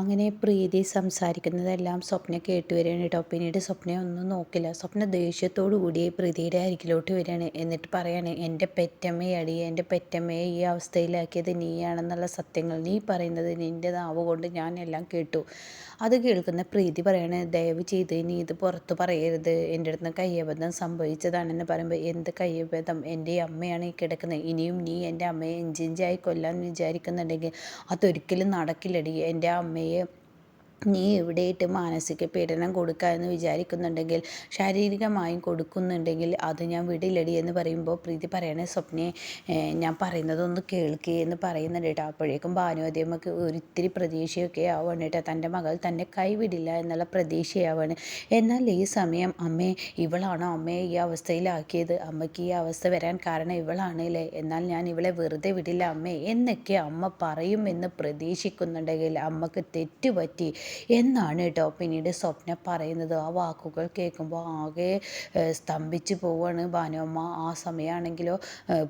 അങ്ങനെ പ്രീതി സംസാരിക്കുന്നതെല്ലാം സ്വപ്ന കേട്ട് വരികയാണ് കേട്ടോ. പിന്നീട് സ്വപ്ന ഒന്നും നോക്കില്ല. സ്വപ്ന ദേഷ്യത്തോടു കൂടി പ്രീതിയുടെ അരികിലോട്ട് വരികയാണ്. എന്നിട്ട് പറയാണ് എന്റെ പെറ്റമ്മയടി എന്റെ പെറ്റമ്മയെ ഈ അവസ്ഥയിലാക്കിയത് നീയാണെന്നുള്ള സത്യങ്ങൾ നീ പറയുന്നത് നിന്റെ നാവ് കൊണ്ട് ഞാൻ എല്ലാം കേട്ടു. അത് കേൾക്കുന്ന പ്രീതി പറയാണ് ദയവ് ചെയ്ത് നീ ഇത് പുറത്ത് പറയരുത്. എന്റെ അടുത്ത് കയ്യബദ്ധം സംഭവിച്ചതാണെന്ന് പറയുമ്പോൾ എന്ത് കയ്യബദ്ധം? എന്റെ അമ്മയാണ് ഈ കിടക്കുന്നത്. ഇനിയും നീ എന്റെ അമ്മയെ ഇഞ്ചിഞ്ചായി കൊല്ലാൻ വിചാരിക്കുന്നുണ്ടെങ്കിൽ അതൊരിക്കലും നടക്കില്ലടി. എന്റെ അമ്മയെ நிறைய നീ എവിടെയിട്ട് മാനസിക പീഡനം കൊടുക്കുക എന്ന് വിചാരിക്കുന്നുണ്ടെങ്കിൽ ശാരീരികമായും കൊടുക്കുന്നുണ്ടെങ്കിൽ അത് ഞാൻ വിടില്ലടി എന്ന് പറയുമ്പോൾ പ്രീതി പറയണേ സ്വപ്നയെ ഞാൻ പറയുന്നതൊന്ന് കേൾക്കുക എന്ന് പറയുന്നുണ്ട് കേട്ടോ. അപ്പോഴേക്കും ഭാനുവദ്യമൊക്കെ ഒരിത്തിരി പ്രതീക്ഷയൊക്കെ ആവുകയാണ് കേട്ടോ. തന്റെ മകൾ തന്നെ കൈവിടില്ല എന്നുള്ള പ്രതീക്ഷയാവാണ്. എന്നാൽ ഈ സമയം അമ്മേ ഇവളാണോ അമ്മയെ ഈ അവസ്ഥയിലാക്കിയത്? അമ്മയ്ക്ക് ഈ അവസ്ഥ വരാൻ കാരണം ഇവളാണ് അല്ലേ? എന്നാൽ ഞാൻ ഇവളെ വെറുതെ വിടില്ല അമ്മേ എന്നൊക്കെ അമ്മ പറയുമെന്ന് പ്രതീക്ഷിക്കുന്നുണ്ടെങ്കിൽ അമ്മയ്ക്ക് തെറ്റുപറ്റി എന്നാണ് കേട്ടോ പിന്നീട് സ്വപ്ന പറയുന്നത്. ആ വാക്കുകൾ കേൾക്കുമ്പോൾ ആകെ സ്തംഭിച്ച് പോവാണ് ഭാനുവമ്മ ആ സമയമാണെങ്കിലോ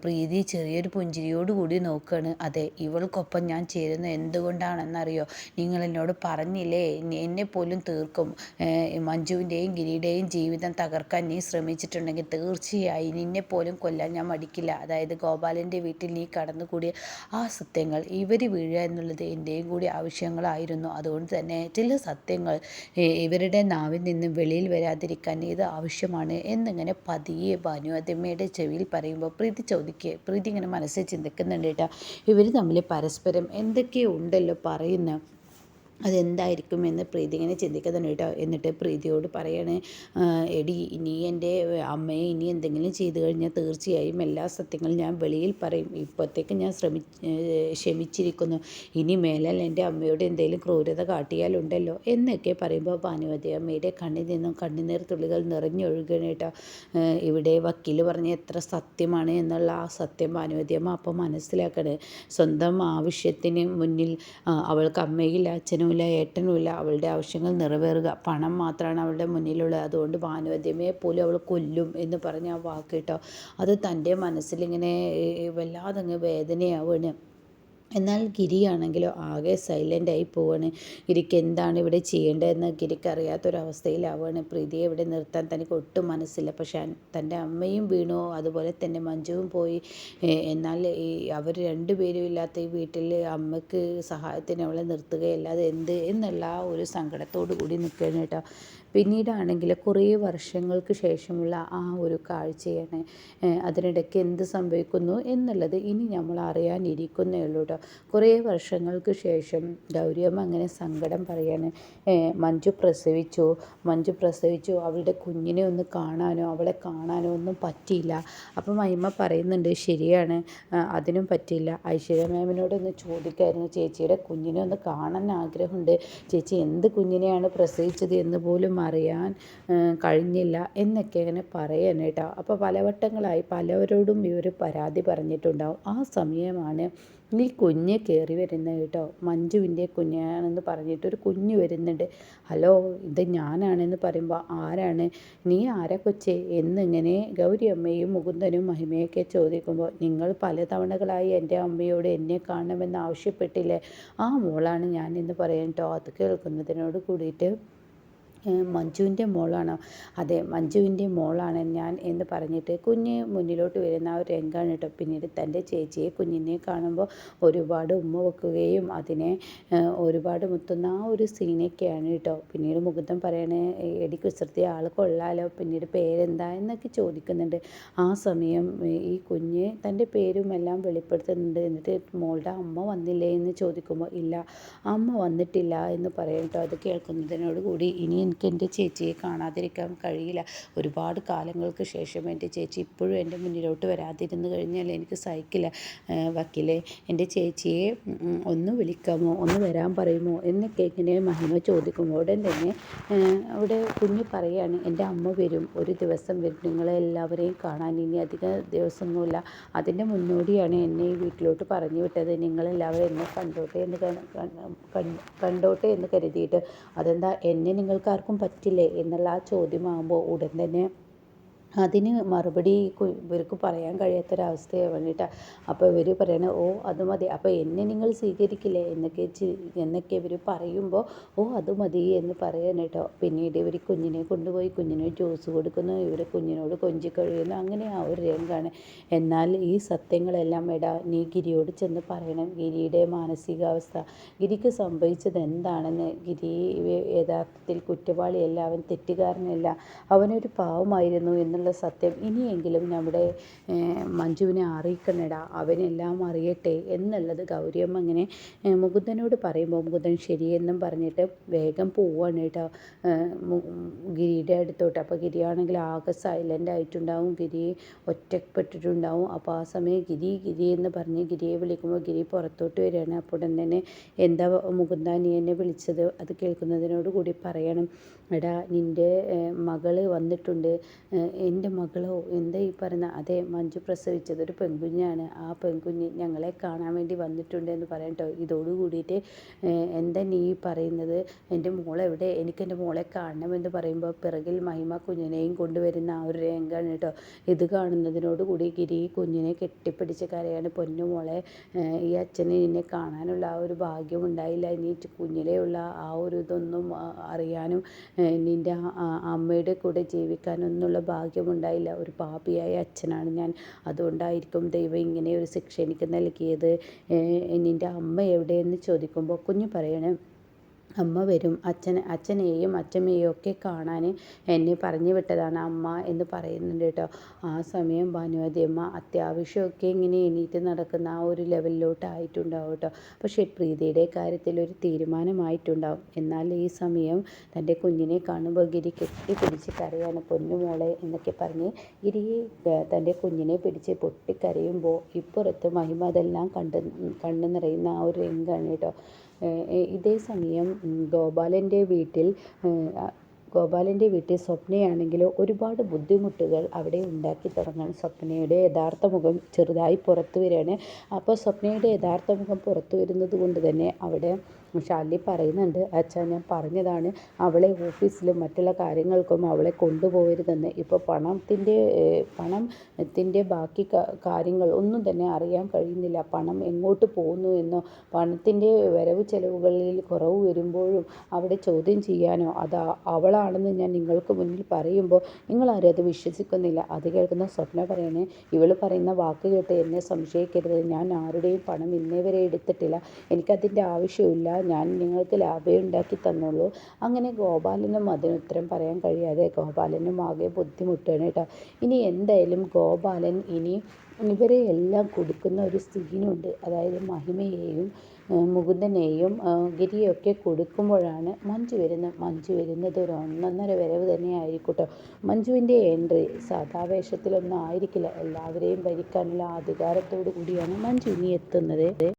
പ്രീതി ചെറിയൊരു പുഞ്ചിരിയോട് കൂടി നോക്കുകയാണ് അതെ ഇവൾക്കൊപ്പം ഞാൻ ചേരുന്നത് എന്തുകൊണ്ടാണെന്നറിയോ? നിങ്ങൾ എന്നോട് പറഞ്ഞില്ലേ എന്നെ പോലും തീർക്കും. മഞ്ജുവിന്റെയും ഗിരിയുടെയും ജീവിതം തകർക്കാൻ നീ ശ്രമിച്ചിട്ടുണ്ടെങ്കിൽ തീർച്ചയായും നിന്നെ പോലും കൊല്ലാൻ ഞാൻ മടിക്കില്ല. അതായത് ഗോപാലന്റെ വീട്ടിൽ നീ കടന്നുകൂടിയ ആ സത്യങ്ങൾ ഇവർ വീഴുക എന്നുള്ളത് എന്റെയും കൂടി ആവശ്യങ്ങളായിരുന്നു. അതുകൊണ്ട് തന്നെ ചില സത്യങ്ങൾ ഇവരുടെ നാവിൽ നിന്നും വെളിയിൽ വരാതിരിക്കാൻ ഇത് ആവശ്യമാണ് എന്നിങ്ങനെ പതിയെ ഭാനുവതമ്മയുടെ ചെവിയിൽ പറയുമ്പോൾ പ്രീതി ചോദിക്കുക പ്രീതി ഇങ്ങനെ മനസ്സിൽ ചിന്തിക്കുന്നുണ്ട് കേട്ടോ. ഇവർ തമ്മിൽ പരസ്പരം എന്തൊക്കെയോ ഉണ്ടല്ലോ പറയുന്ന അതെന്തായിരിക്കും എന്ന് പ്രീതി ഇങ്ങനെ ചിന്തിക്കുന്നുണ്ട് കേട്ടോ എന്നിട്ട് പ്രീതിയോട് പറയാണ് എടി ഇനി എന്റെ അമ്മയെ ഇനി എന്തെങ്കിലും ചെയ്തു കഴിഞ്ഞാൽ തീർച്ചയായും എല്ലാ സത്യങ്ങളും ഞാൻ വെളിയിൽ പറയും. ഇപ്പോഴത്തേക്ക് ഞാൻ ശ്രമി ക്ഷമിച്ചിരിക്കുന്നു. ഇനി മേലാൽ എന്റെ അമ്മയോട് എന്തെങ്കിലും ക്രൂരത കാട്ടിയാലുണ്ടല്ലോ എന്നൊക്കെ പറയുമ്പോൾ ഭാനുവതി അമ്മയുടെ കണ്ണിൽ നിന്നും കണ്ണുനീർ തുള്ളികൾ നിറഞ്ഞൊഴുകണം കേട്ടോ. ഇവിടെ വക്കീൽ പറഞ്ഞ എത്ര സത്യമാണ് എന്നുള്ള ആ സത്യം ഭാനുവതി അമ്മ അപ്പം മനസ്സിലാക്കണേ. സ്വന്തം ആവശ്യത്തിന് മുന്നിൽ അവൾക്ക് അമ്മയിൽ അച്ഛനും അച്ഛനുമില്ല ഏട്ടനുമില്ല. അവളുടെ ആവശ്യങ്ങൾ നിറവേറുക. പണം മാത്രമാണ് അവളുടെ മുന്നിലുള്ളത്. അതുകൊണ്ട് ഭാനുവദ്യമയെ പോലും അവൾ കൊല്ലും എന്ന് പറഞ്ഞ ആ വാക്ക് കേട്ടോ. അത് തന്റെ മനസ്സിലിങ്ങനെ വല്ലാതെ അങ്ങ് വേദനയാവുകയാണ്. എന്നാൽ ഗിരിയാണെങ്കിലോ ആകെ സൈലന്റ് ആയി പോവാണ്. ഗിരിക്ക് എന്താണ് ഇവിടെ ചെയ്യേണ്ടതെന്ന് ഗിരിക്ക് അറിയാത്തൊരവസ്ഥയിലാവുകയാണ് പ്രീതിയെ ഇവിടെ നിർത്താൻ തനിക്ക് ഒട്ടും മനസ്സില്ല. പക്ഷെ തന്റെ അമ്മയും വീണു. അതുപോലെ തന്നെ മഞ്ജുവും പോയി. എന്നാൽ ഈ അവർ രണ്ടുപേരും ഇല്ലാത്ത ഈ വീട്ടിൽ അമ്മയ്ക്ക് സഹായത്തിന് അവളെ നിർത്തുകയല്ലാതെ എന്ത് എന്നുള്ള ഒരു സങ്കടത്തോടു കൂടി നിൽക്കുകയാണ് കേട്ടോ. പിന്നീടാണെങ്കിൽ കുറേ വർഷങ്ങൾക്ക് ശേഷമുള്ള ആ ഒരു കാഴ്ചയാണ്. അതിനിടയ്ക്ക് എന്ത് സംഭവിക്കുന്നു എന്നുള്ളത് ഇനി നമ്മൾ അറിയാനിരിക്കുന്നേ ഉള്ളൂ കേട്ടോ. കുറേ വർഷങ്ങൾക്ക് ശേഷം ഗൗരിയമ്മ അങ്ങനെ സങ്കടം പറയാണ് മഞ്ജു പ്രസവിച്ചു? മഞ്ജു പ്രസവിച്ചു? അവളുടെ കുഞ്ഞിനെ ഒന്ന് കാണാനോ? അവളെ കാണാനോ ഒന്നും പറ്റിയില്ല. അപ്പം മഹിമ പറയുന്നുണ്ട് ശരിയാണ് അതിനും പറ്റിയില്ല. ഐശ്വര്യ മാമിനോടൊന്ന് ചോദിക്കായിരുന്നു ചേച്ചിയുടെ കുഞ്ഞിനെ ഒന്ന് കാണാൻ ആഗ്രഹമുണ്ട്. ചേച്ചി എന്ത് കുഞ്ഞിനെയാണ് പ്രസവിച്ചത് എന്ന് പോലും അറിയാൻ കഴിഞ്ഞില്ല എന്നൊക്കെ അങ്ങനെ പറയാൻ കേട്ടോ. അപ്പോൾ പലവട്ടങ്ങളായി പലവരോടും ഇവർ പരാതി പറഞ്ഞിട്ടുണ്ടാവും. ആ സമയമാണ് ഈ കുഞ്ഞ് കയറി വരുന്നത് കേട്ടോ. മഞ്ജുവിന്റെ കുഞ്ഞാണെന്ന് പറഞ്ഞിട്ട് ഒരു കുഞ്ഞ് വരുന്നുണ്ട്. ഹലോ ഇത് ഞാനാണെന്ന് പറയുമ്പോൾ ആരാണ്? നീ ആരാ കൊച്ചേ? എന്നിങ്ങനെ ഗൗരിയമ്മയും മുകുന്ദനും മഹിമയൊക്കെ ചോദിക്കുമ്പോൾ നിങ്ങൾ പലതവണകളായി എന്റെ അമ്മയോട് എന്നെ കാണണമെന്ന് ആവശ്യപ്പെട്ടില്ലേ? ആ മോളാണ് ഞാൻ എന്ന് പറയാൻ കേട്ടോ. അത് കേൾക്കുന്നതിനോട് കൂടിയിട്ട് മഞ്ജുവിന്റെ മോളാണ്. അതെ മഞ്ജുവിന്റെ മോളാണ് ഞാൻ എന്ന് പറഞ്ഞിട്ട് കുഞ്ഞ് മുന്നിലോട്ട് വരുന്ന ആ ഒരു രംഗമാണ് കേട്ടോ. പിന്നീട് തന്റെ ചേച്ചിയെ കുഞ്ഞിനെ കാണുമ്പോൾ ഒരുപാട് ഉമ്മ വെക്കുകയും അതിനെ ഒരുപാട് മുത്തുന്ന ആ ഒരു സീനൊക്കെയാണ് കേട്ടോ. പിന്നീട് മുകുന്ദൻ പറയണേ എടി കുസൃതി ആൾ കൊള്ളാലോ പിന്നീട് പേരെന്താ? എന്നൊക്കെ ചോദിക്കുന്നുണ്ട്. ആ സമയം ഈ കുഞ്ഞ് തന്റെ പേരും എല്ലാം വെളിപ്പെടുത്തുന്നുണ്ട്. എന്നിട്ട് മോളുടെ അമ്മ വന്നില്ലേ എന്ന് ചോദിക്കുമ്പോൾ ഇല്ല അമ്മ വന്നിട്ടില്ല എന്ന് പറയും കേട്ടോ. അത് കേൾക്കുന്നതിനോട് കൂടി ഇനി എനിക്ക് എന്റെ ചേച്ചിയെ കാണാതിരിക്കാൻ കഴിയില്ല. ഒരുപാട് കാലങ്ങൾക്ക് ശേഷം എന്റെ ചേച്ചി ഇപ്പോഴും എന്റെ മുന്നിലോട്ട് വരാതിരുന്നു കഴിഞ്ഞാൽ എനിക്ക് സഹിക്കില്ല. വക്കീലെ എന്റെ ചേച്ചിയെ ഒന്ന് വിളിക്കാമോ ഒന്ന് വരാൻ പറയുമോ എന്നൊക്കെ ഇങ്ങനെ മഹിമ ചോദിക്കുമ്പോൾ ഉടൻ തന്നെ അവിടെ കുഞ്ഞ് പറയാണ് എന്റെ അമ്മ വരും ഒരു ദിവസം വരും. നിങ്ങളെല്ലാവരെയും കാണാൻ ഇനി അധിക ദിവസമൊന്നുമില്ല. അതിന്റെ മുന്നോടിയാണ് എന്നെ ഈ വീട്ടിലോട്ട് പറഞ്ഞു വിട്ടത്. നിങ്ങളെല്ലാവരും എന്നെ കണ്ടോട്ടെ എന്ന് കണ്ടോട്ടെ എന്ന് കരുതിയിട്ട് അതെന്താ എന്നെ നിങ്ങൾക്ക് ആർക്കും പറ്റില്ലേ എന്നുള്ള ആ ചോദ്യമാകുമ്പോൾ ഉടൻ തന്നെ അതിന് മറുപടി ഇവർക്ക് പറയാൻ കഴിയാത്തൊരവസ്ഥയാവാണ് കേട്ടോ അപ്പോൾ ഇവർ പറയണത് ഓ അത് മതി. അപ്പോൾ എന്നെ നിങ്ങൾ സ്വീകരിക്കില്ലേ? എന്നൊക്കെ എന്നൊക്കെ ഇവർ പറയുമ്പോൾ ഓ അത് മതി എന്ന് കേട്ടോ പിന്നീട് ഇവർ കുഞ്ഞിനെ കൊണ്ടുപോയി കുഞ്ഞിന് ജ്യൂസ് കൊടുക്കുന്നു ഇവർ കുഞ്ഞിനോട് കൊഞ്ചി കഴിയുന്നു അങ്ങനെ ആ ഒരു രംഗമാണ് എന്നാൽ ഈ സത്യങ്ങളെല്ലാം എടാ നീ ഗിരിയോട് ചെന്ന് പറയണം. ഗിരിയുടെ മാനസികാവസ്ഥ ഗിരിക്ക് സംഭവിച്ചത് എന്താണെന്ന് ഗിരി യഥാർത്ഥത്തിൽ കുറ്റവാളിയല്ല അവൻ തെറ്റുകാരനല്ല. അവനൊരു പാവമായിരുന്നു എന്നുള്ള എന്നുള്ള സത്യം ഇനിയെങ്കിലും നമ്മുടെ മഞ്ജുവിനെ അറിയിക്കണടാ അവനെല്ലാം അറിയട്ടെ എന്നുള്ളത് ഗൗരിയമ്മ അങ്ങനെ മുകുന്ദനോട് പറയുമ്പോൾ മുകുന്ദൻ ശരിയെന്നും പറഞ്ഞിട്ട് വേഗം പോവാണ് കേട്ടോ. ഗിരിയുടെ അടുത്തോട്ട്. അപ്പോൾ ഗിരിയാണെങ്കിൽ ആകെ സൈലന്റ് ആയിട്ടുണ്ടാവും. ഗിരി ഒറ്റപ്പെട്ടിട്ടുണ്ടാവും. അപ്പോൾ ആ സമയം ഗിരി ഗിരി എന്ന് പറഞ്ഞ് ഗിരിയെ വിളിക്കുമ്പോൾ ഗിരി പുറത്തോട്ട് വരികയാണ്. അപ്പോൾ തന്നെ എന്താ മുകുന്ദ നീ എന്നെ വിളിച്ചത്? അത് കേൾക്കുന്നതിനോട് കൂടി പറയണം. എടാ നിന്റെ മകൾ വന്നിട്ടുണ്ട്. എന്റെ മകളോ എന്താ ഈ പറയുന്ന? അതെ മഞ്ജു പ്രസവിച്ചത് ഒരു പെൺകുഞ്ഞാണ്. ആ പെൺകുഞ്ഞ് ഞങ്ങളെ കാണാൻ വേണ്ടി വന്നിട്ടുണ്ട് എന്ന് പറയാം കേട്ടോ. ഇതോട് കൂടിയിട്ട് എന്താ നീ പറയുന്നത്? എന്റെ മോളെവിടെ എനിക്ക് എന്റെ മോളെ കാണണമെന്ന് പറയുമ്പോൾ പിറകിൽ മഹിമ കുഞ്ഞിനെയും കൊണ്ടുവരുന്ന ആ ഒരു രംഗമാണ് കേട്ടോ. ഇത് കാണുന്നതിനോട് കൂടി ഗിരി കുഞ്ഞിനെ കെട്ടിപ്പിടിച്ച് കരയാണ് പൊന്നു മോളെ. ഈ അച്ഛന് നിന്നെ കാണാനുള്ള ആ ഒരു ഭാഗ്യം ഉണ്ടായില്ല. ഇനി കുഞ്ഞിലെയുള്ള ആ ഒരു ഇതൊന്നും അറിയാനും നിന്റെ അമ്മയുടെ കൂടെ ജീവിക്കാനൊന്നുള്ള ഭാഗ്യമുണ്ടായില്ല. ഒരു പാപിയായ അച്ഛനാണ് ഞാൻ. അതുകൊണ്ടായിരിക്കും ദൈവം ഇങ്ങനെ ഒരു ശിക്ഷ എനിക്ക് നൽകിയത്. നിന്റെ അമ്മ എവിടെയെന്ന് ചോദിക്കുമ്പോൾ കുഞ്ഞ് പറയണേ അമ്മ വരും. അച്ഛൻ അച്ഛനെയും അച്ഛമ്മയെയും ഒക്കെ കാണാൻ എന്നെ പറഞ്ഞു വിട്ടതാണ് അമ്മ എന്ന് പറയുന്നുണ്ട് കേട്ടോ. ആ സമയം ഭാനുവതി അമ്മ അത്യാവശ്യമൊക്കെ ഇങ്ങനെ എണീറ്റ് നടക്കുന്ന ആ ഒരു ലെവലിലോട്ട് ആയിട്ടുണ്ടാവും കേട്ടോ. പക്ഷേ പ്രീതിയുടെ കാര്യത്തിൽ ഒരു തീരുമാനമായിട്ടുണ്ടാവും. എന്നാൽ ഈ സമയം തന്റെ കുഞ്ഞിനെ കാണുമ്പോൾ ഗിരി കെട്ടിപ്പിടിച്ച് കരയാണ്. പൊന്നുമോളെ എന്നൊക്കെ പറഞ്ഞ് ഗിരി തന്റെ കുഞ്ഞിനെ പിടിച്ച് പൊട്ടിക്കരയുമ്പോൾ ഇപ്പുറത്ത് മഹിമ അതെല്ലാം കണ്ട് കണ്ണു നിറയുന്ന ആ ഒരു രംഗമാണ് കേട്ടോ. ഇതേ സമയം ഗോപാലന്റെ വീട്ടിൽ ഗോപാലന്റെ വീട്ടിൽ സ്വപ്നയാണെങ്കിൽ ഒരുപാട് ബുദ്ധിമുട്ടുകൾ അവിടെ ഉണ്ടാക്കി തുടങ്ങാൻ സ്വപ്നയുടെ യഥാർത്ഥ മുഖം ചെറുതായി പുറത്തു വരികയാണ്. അപ്പോൾ സ്വപ്നയുടെ യഥാർത്ഥ മുഖം പുറത്തു വരുന്നത് കൊണ്ട് തന്നെ അവിടെ ഷാലി പറയുന്നുണ്ട് അച്ഛാ ഞാൻ പറഞ്ഞതാണ് അവളെ ഓഫീസിലും മറ്റുള്ള കാര്യങ്ങൾക്കും അവളെ കൊണ്ടുപോകരുതെന്ന്. ഇപ്പോൾ പണത്തിന്റെ പണത്തിന്റെ ബാക്കി കാര്യങ്ങൾ ഒന്നും തന്നെ അറിയാൻ കഴിയുന്നില്ല. പണം എങ്ങോട്ട് പോകുന്നു എന്നോ പണത്തിന്റെ വരവ് ചെലവുകളിൽ കുറവ് വരുമ്പോഴും അവിടെ ചോദ്യം ചെയ്യാനോ അത് അവളാണെന്ന് ഞാൻ നിങ്ങൾക്ക് മുന്നിൽ പറയുമ്പോൾ നിങ്ങളാരും അത് വിശ്വസിക്കുന്നില്ല. അത് കേൾക്കുന്ന സ്വപ്ന പറയണേ ഇവൾ പറയുന്ന വാക്ക് കേട്ട് എന്നെ സംശയിക്കരുത്. ഞാൻ ആരുടെയും പണം ഇന്നേ വരെ എടുത്തിട്ടില്ല. എനിക്കതിന്റെ ആവശ്യമില്ല. ഞാൻ നിങ്ങൾക്ക് ലാഭേ ഉണ്ടാക്കി തന്നുള്ളൂ അങ്ങനെ ഗോപാലനും അതിന് ഉത്തരം പറയാൻ കഴിയാതെ ഗോപാലനും ആകെ ബുദ്ധിമുട്ടാണ് കേട്ടോ. ഇനി എന്തായാലും ഗോപാലൻ ഇനി ഇവരെ എല്ലാം കൊടുക്കുന്ന ഒരു സീനുണ്ട് അതായത് മഹിമയെയും മുകുന്ദനെയും ഗിരിയൊക്കെ കൊടുക്കുമ്പോഴാണ് മഞ്ജു വരുന്നത് മഞ്ജു വരുന്നത് ഒരു ഒന്നൊന്നര വരവ് തന്നെ ആയിരിക്കട്ടോ. മഞ്ജുവിന്റെ എൻട്രി സാധാവേഷത്തിലൊന്നും ആയിരിക്കില്ല. എല്ലാവരെയും ഭരിക്കാനുള്ള അധികാരത്തോടു കൂടിയാണ് മഞ്ജു ഇനി എത്തുന്നത്.